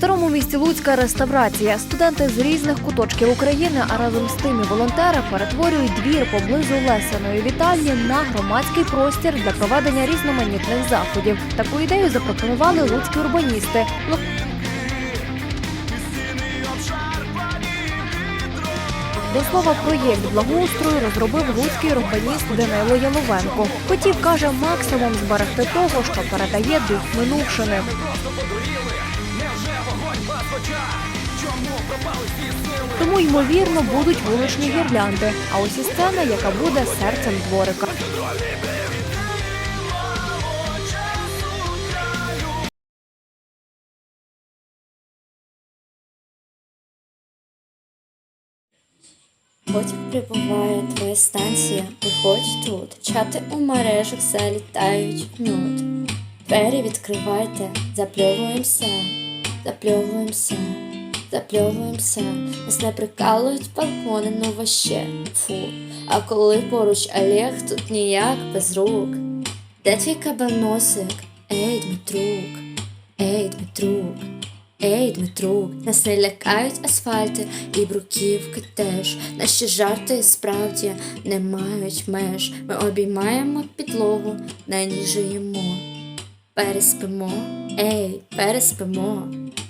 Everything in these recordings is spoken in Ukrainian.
старому місті Луцька реставрація. Студенти з різних куточків України, а разом з тими волонтери перетворюють двір поблизу Лесеної вітальні на громадський простір для проведення різноманітних заходів. Таку ідею запропонували луцькі урбаністи. До слова, проєкт благоустрою розробив луцький урбаніст Данило Яловенко. Хотів, каже, максимум зберегти того, що передає дух минувшини. Тому, ймовірно, будуть вуличні гірлянди, а ось і сцена, яка буде серцем дворика. Потяг прибуває твоя станція, виходь тут, чати у мережах залітають в нюд. Двері відкривайте, запльовуємося, запльовуємося, запльовуємося. Нас не прикалують балкони, ну ваще фу. А коли поруч Олег, тут ніяк без рук. Де твій кабаносик? Ей, Дмитрук, ей, Дмитрук. Ей, Дмитрук, нас не лякають асфальти і бруківки теж. Наші жарти справді не мають меж. Ми обіймаємо підлогу, на ній живемо. Переспимо, ей, переспимо,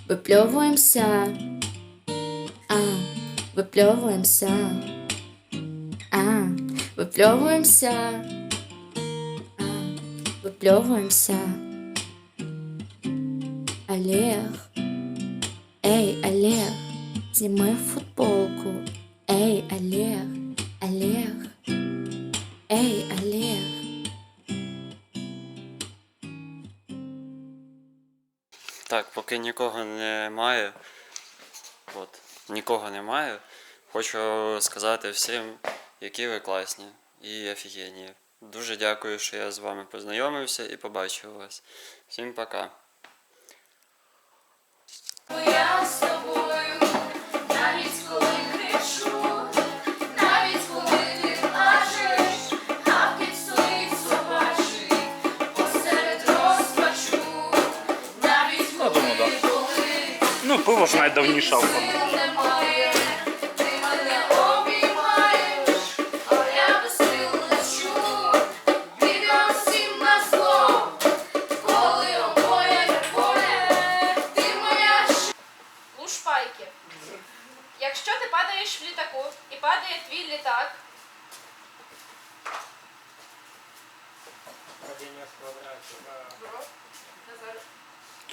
випльовуємося. А, випльовуємося. А, випльовуємося. А, випльовуємося. Олег. Зніми футболку. Ей, Олег, Олег. Ей, Олег. Так, поки нікого немає, от, нікого немає, хочу сказати всім, які ви класні і офігенні. Дуже дякую, що я з вами познайомився і побачив вас. Всім пока. Не поле, ти моя Лушпайки. Якщо ти падаєш в літаку і падає твій літак, Бро, Назар,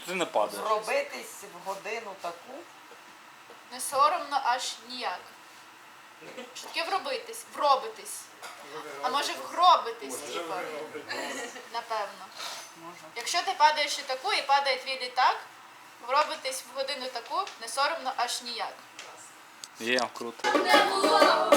Ти не падаєш. Зробитись в годину таку. не соромно аж ніяк. Що таке вробитись? Вробитись. А може вгробитись, типа. Напевно. Якщо ти падаєш в літаку і падає твій літак, вробитись в годину таку не соромно аж ніяк. Є, круто. не було,